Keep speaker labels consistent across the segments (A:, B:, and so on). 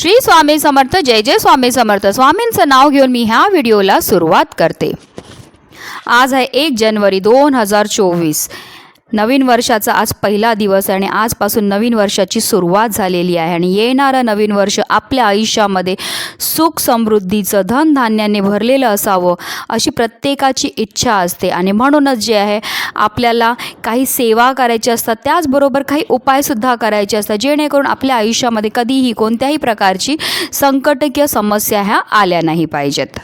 A: श्री स्वामी समर्थ जय जय स्वामी समर्थ. स्वामींचं नाव घेऊन मी ह्या व्हिडिओला सुरुवात करते. आज आहे एक जानेवारी दोन हजार चोवीस. नवीन वर्षाचा आज पहिला दिवस आहे आणि आजपासून नवीन वर्षाची सुरुवात झालेली आहे. आणि येणारं नवीन वर्ष आपल्या आयुष्यामध्ये सुख समृद्धीचं धनधान्याने भरलेलं असावं अशी प्रत्येकाची इच्छा असते. आणि म्हणूनच जे आहे आपल्याला काही सेवा करायची असतात त्याचबरोबर काही उपायसुद्धा करायचे असतात जेणेकरून आपल्या आयुष्यामध्ये कधीही कोणत्याही प्रकारची संकट किंवा समस्या ह्या आल्या नाही पाहिजेत.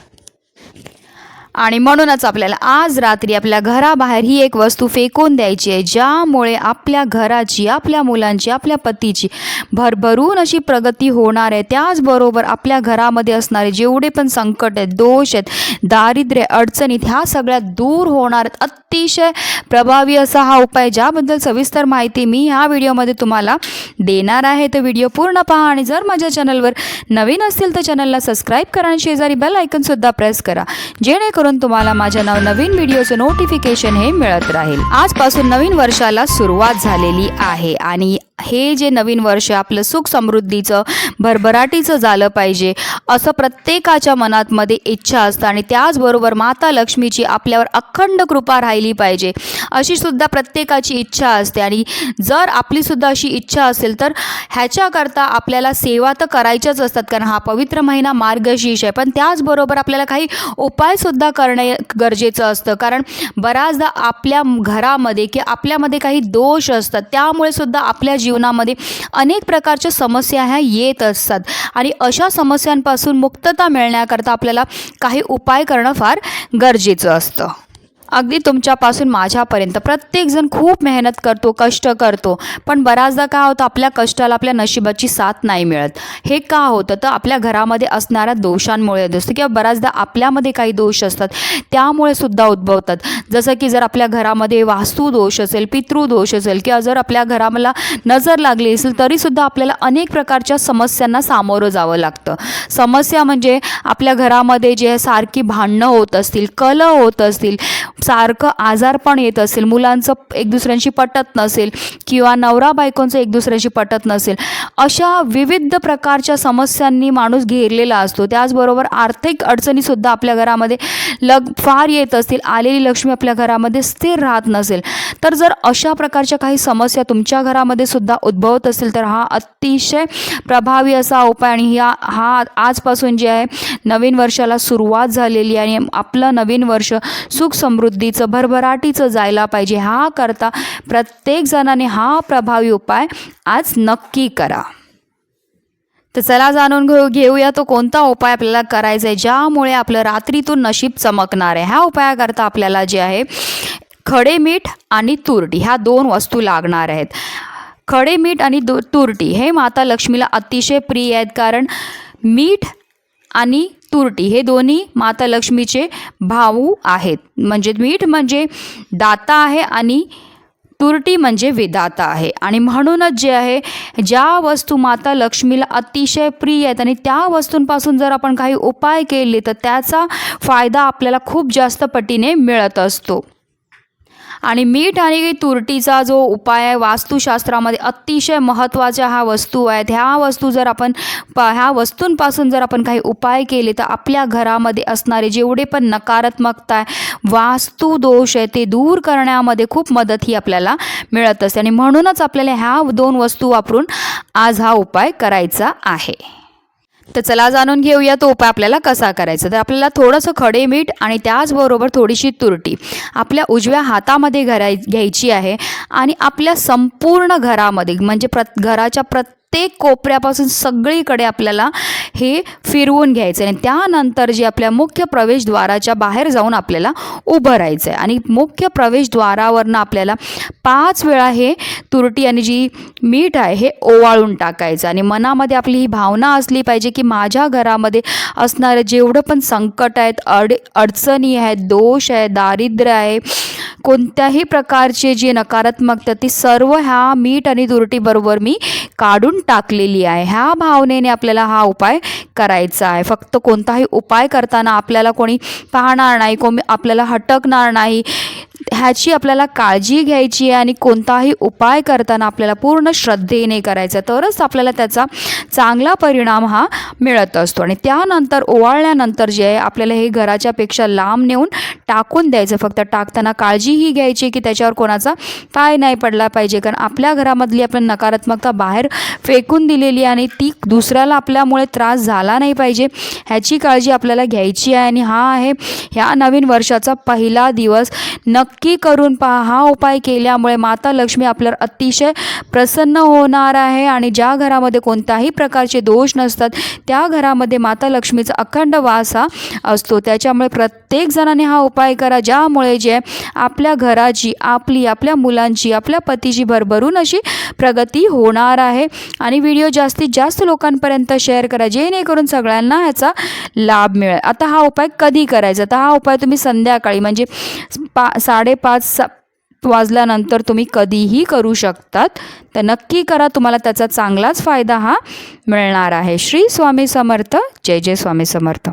A: आणि म्हणूनच आपल्याला आज रात्री आपल्या घराबाहेर ही एक वस्तू फेकून द्यायची आहे ज्यामुळे आपल्या घराची आपल्या मुलांची आपल्या पतीची भरभरून अशी प्रगती होणार आहे. त्याचबरोबर आपल्या घरामध्ये असणारे जेवढे पण संकट आहेत दोष आहेत दारिद्र्य अडचणीत ह्या सगळ्या दूर होणार आहेत. अतिशय प्रभावी असा हा उपाय ज्याबद्दल सविस्तर माहिती मी ह्या व्हिडिओमध्ये तुम्हाला देणार आहे. तर व्हिडिओ पूर्ण पहा आणि जर माझ्या चॅनलवर नवीन असतील तर चॅनलला सबस्क्राईब करा आणि शेजारी बेल आयकनसुद्धा प्रेस करा. जेणेकरून तुम्हाला माझ्या नव नवीन व्हिडिओचं नोटिफिकेशन हे मिळत राहील. आजपासून नवीन वर्षाला सुरुवात झालेली आहे आणि हे जे नवीन वर्ष आपलं सुख समृद्धीचं भरभराटीचं झालं पाहिजे असं प्रत्येकाच्या मनात मध्ये इच्छा असतं आणि त्याचबरोबर माता लक्ष्मीची आपल्यावर अखंड कृपा राहिली पाहिजे. अशी सुद्धा प्रत्येकाची इच्छा असते आणि जर आपलीसुद्धा अशी इच्छा असेल तर ह्याच्याकरता आपल्याला सेवा तर करायच्याच असतात कारण हा पवित्र महिना मार्गशीर्ष आहे. पण त्याचबरोबर आपल्याला काही उपायसुद्धा करणे गरजेचं असतं कारण बऱ्याचदा आपल्या घरामध्ये किंवा आपल्यामध्ये काही दोष असतात त्यामुळे सुद्धा आपल्या जीवनामध्ये अनेक प्रकारच्या समस्या ह्या येत असतात. आणि अशा समस्यांपासून मुक्तता मिळण्याकरता आपल्याला काही उपाय करणं फार गरजेचं असतं. अगदी तुमच्यापासून माझ्यापर्यंत. प्रत्येकजण खूप मेहनत करतो कष्ट करतो पण बऱ्याचदा काय होतं आपल्या कष्टाला आपल्या नशिबाची साथ नाही मिळत. हे का होतं? तर आपल्या घरामध्ये असणाऱ्या दोषांमुळे असतं किंवा बऱ्याचदा आपल्यामध्ये काही दोष असतात त्यामुळे सुद्धा उद्भवतात. जसं की जर आपल्या घरामध्ये वास्तू दोष असेल पितृदोष असेल किंवा जर आपल्या घराला नजर लागली असेल तरीसुद्धा आपल्याला अनेक प्रकारच्या समस्यांना सामोरं जावं लागतं. समस्या म्हणजे आपल्या घरामध्ये जे सारखी भांडणं होत असतील कलह होत असतील सारखं आजार पण येत असेल मुलांचं एक दुसऱ्यांशी पटत नसेल किंवा नवरा बायकोंचं एक दुसऱ्याशी पटत नसेल अशा विविध प्रकारच्या समस्यांनी माणूस घेरलेला असतो. त्याचबरोबर आर्थिक अडचणीसुद्धा आपल्या घरामध्ये लग फार येत असतील आलेली लक्ष्मी आपल्या घरामध्ये स्थिर राहत नसेल. तर जर अशा प्रकारच्या काही समस्या तुमच्या घरामध्ये सुद्धा उद्भवत असेल तर हा अतिशय प्रभावी असा उपाय आणि ह्या हा आजपासून जे आहे नवीन वर्षाला सुरुवात झालेली आणि आपलं नवीन वर्ष सुख समृद्धीचं भरभराटीचं जायला पाहिजे. हा करता प्रत्येक जणाने हा प्रभावी उपाय आज नक्की करा. तर चला जाणून घेऊ घेऊया तो कोणता उपाय आपल्याला करायचा आहे ज्यामुळे आपलं रात्रीतून नशीब चमकणार आहे. ह्या उपायाकरता आपल्याला जे आहे खडे मीठ आणि तुरटी ह्या दोन वस्तू लागणार आहेत. खडे मीठ आणि दु तुरटी हे माता लक्ष्मीला अतिशय प्रिय आहेत कारण मीठ आणि तुरटी. हे दोन्ही माता लक्ष्मीचे भाऊ आहेत. म्हणजे मीठ म्हणजे दाता आहे आणि तुरटी म्हणजे विदाता आहे. आणि म्हणूनच जे आहे ज्या वस्तू माता लक्ष्मीला अतिशय प्रिय आहेत आणि त्या वस्तूंपासून जर आपण काही उपाय केले तर त्याचा फायदा आपल्याला खूप जास्त पटीने मिळत असतो. आणि मीठ आणि तुरटीचा जो उपाय आहे वास्तुशास्त्रामध्ये अतिशय महत्त्वाच्या ह्या वस्तू आहेत ह्या वस्तू जर आपण प ह्या वस्तूंपासून जर आपण काही उपाय केले तर आपल्या घरामध्ये असणारे जेवढे पण नकारात्मकता आहे वास्तू दोष आहे ते दूर करण्यामध्ये खूप मदत ही आपल्याला मिळत असते. आणि म्हणूनच आपल्याला ह्या दोन वस्तू वापरून आज हा उपाय करायचा आहे. तर चला जाणून घेऊया तो उपाय आपल्याला कसा करायचा. तर आपल्याला थोडंसं खडे मीठ आणि त्याचबरोबर थोडीशी तुरटी आपल्या उजव्या हातामध्ये घराय घ्यायची आहे आणि आपल्या संपूर्ण घरामध्ये म्हणजे प्रत घराच्या प्रत्येक कोपऱ्यापासून सगळीकडे आपल्याला हे फिरवून घ्यायचं आहे आणि त्यानंतर जे आपल्या मुख्य प्रवेशद्वाराच्या बाहेर जाऊन आपल्याला उभं राहायचं आहे आणि मुख्य प्रवेशद्वारावरनं आपल्याला पाच वेळा हे तुरटी आणि जी मीठ आहे हे ओवाळून टाकायचं. आणि मनामध्ये आपली ही भावना असली पाहिजे की माझ्या घरामध्ये असणारं जेवढं पण संकट आहेत अड अडचणी आहेत दोष आहे दारिद्र्य आहे कोणत्याही प्रकारचे जे नकारात्मकता ती सर्व ह्या मीठ आणि तुरटीबरोबर मी काढून टाकलेली आहे. ह्या भावनेने आपल्याला हा उपाय करायचा आहे. फक्त कोणताही उपाय करताना आपल्याला कोणी पाहणार नाही कोणी आपल्याला हटकणार नाही. ह्याची आपल्याला काळजी घ्यायची आहे आणि कोणताही उपाय करताना आपल्याला पूर्ण श्रद्धेने करायचा तरच आपल्याला त्याचा चांगला परिणाम हा मिळत असतो. आणि त्यानंतर ओवाळल्यानंतर जे आहे आपल्याला हे घराच्या पेक्षा लांब नेऊन टाकून द्यायचं. फक्त टाकताना काळजीही घ्यायची की त्याच्यावर कोणाचा पाय नाही पडला पाहिजे. कारण आपल्या घरामधली आपण नकारात्मकता बाहेर फेकून दिलेली आणि ती दुसऱ्याला आपल्यामुळे त्रास झाला नाही पाहिजे. ह्याची काळजी आपल्याला घ्यायची आहे. आणि हा आहे ह्या नवीन वर्षाचा पहिला दिवस. नक्की करून पहा. हा उपाय केल्यामुळे माता लक्ष्मी आपल्यावर अतिशय प्रसन्न होणार आहे आणि ज्या घरामध्ये कोणत्याही प्रकारचे दोष नसतात त्या घरामध्ये माता लक्ष्मीचा अखंड वास हा असतो. त्याच्यामुळे प्रत्येक जणाने हा उपाय करा ज्यामुळे जे आपल्या घराची आपली आपल्या मुलांची आपल्या पतीची भरभरून अशी प्रगती होणार आहे. आणि व्हिडिओ जास्तीत जास्त लोकांपर्यंत शेअर करा जेणेकरून सगळ्यांना ह्याचा लाभ मिळेल. आता हा उपाय कधी करायचा? तर हा उपाय तुम्ही संध्याकाळी म्हणजे पा साडे साडेपाच सा वाजल्यानंतर तुम्ही कधीही करू शकतात. तर नक्की करा तुम्हाला त्याचा चांगलाच फायदा हा मिळणार आहे. श्री स्वामी समर्थ. जय जय स्वामी समर्थ.